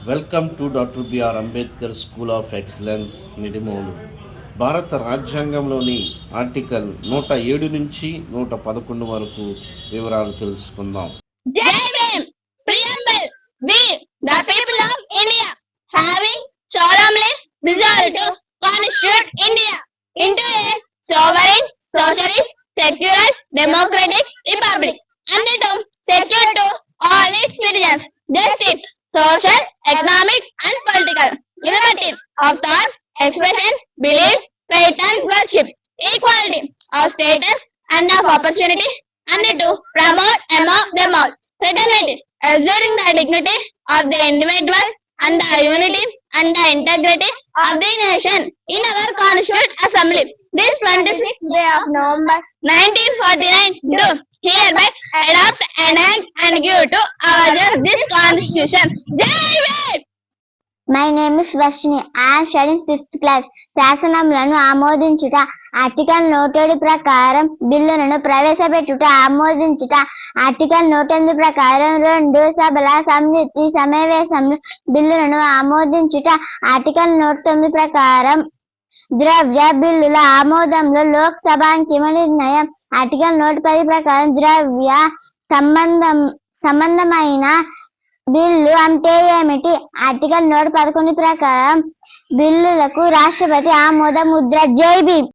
Welcome to doctor B R Ambedkar school of excellence Nidimolu భారత రాజ్యాంగంలోని article నూట ఏడు నుంచి నూట పదకొండు వరకు వివరాలు తెలుసుకుందాం. జై Bhim! Preamble we the people of India having solemnly resolved to India into a sovereign socialist secular democratic republic అన్నిటం secure all its citizens justice social economic, and political of thought, expression, belief, faith, and worship, equality of status and of opportunity, and to promote among them all fraternity, assuring the dignity of the individual and the unity and the integrity of the nation in our Constituent Assembly. This 26th day of November 1949 do hereby adopt, enact and give to ourselves this Constitution. Jai! My name is Varshini I'm studying fifth class శాసనములను ఆమోదించుట. Article నోటేడు ప్రకారం బిల్లులను ప్రవేశపెట్టుట ఆమోదించుట. Article నూటెనిమిది ప్రకారం రెండు సభల సమితి సమావేశంలో బిల్లులను ఆమోదించుట. ఆర్టికల్ నూట తొమ్మిది ప్రకారం ద్రవ్య బిల్లుల ఆమోదంలో లోక్ సభ నిర్ణయం. ఆర్టికల్ నూట పది ప్రకారం ద్రవ్య సంబంధం సంబంధమైన బిల్లు అంటే ఏమిటి? ఆర్టికల్ నూట పదకొండు ప్రకారం బిల్లులకు రాష్ట్రపతి ఆమోద ముద్ర జై భీమ్.